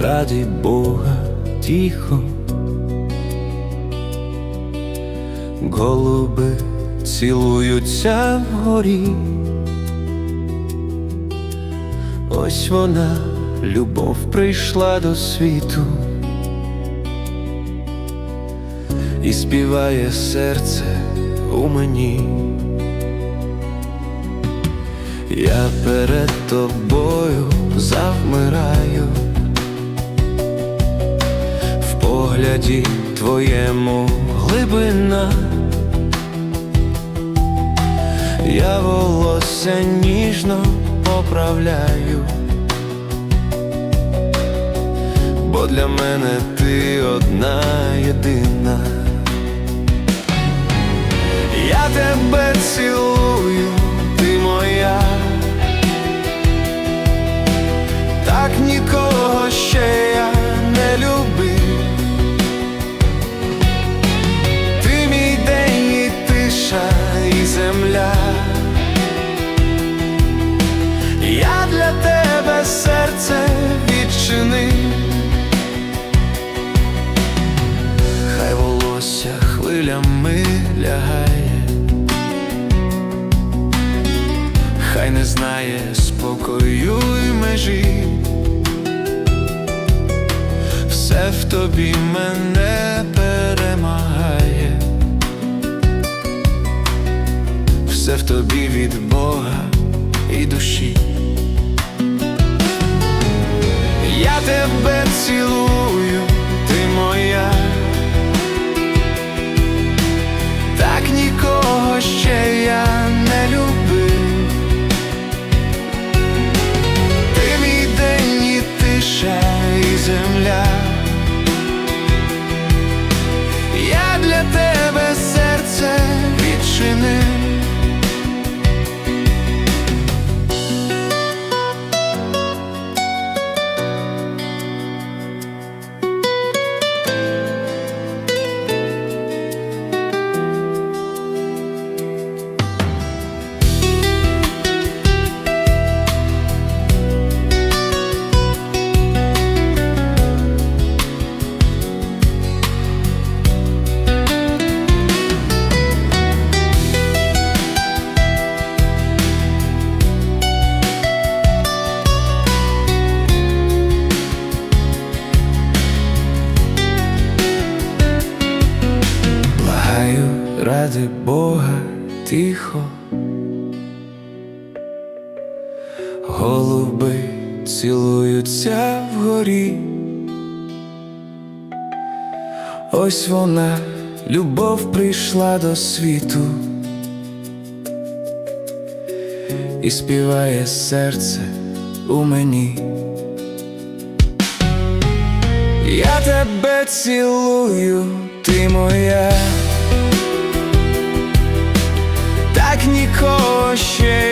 раді Бога тихо, голуби цілуються вгорі. Ось вона, любов прийшла до світу, і співає серце у мені. Я перед твоєму глибина, я волосся ніжно поправляю, бо для мене ти одна єдина. Я тебе цілую, хвилями лягає, хай не знає спокою й межі, все в тобі мене перемагає, все в тобі від Бога і душі. Я тебе цілую, ще ради Бога тихо, голуби цілуються вгорі. Ось вона, любов прийшла до світу і співає серце у мені. Я тебе цілую, ти моя, нікого ще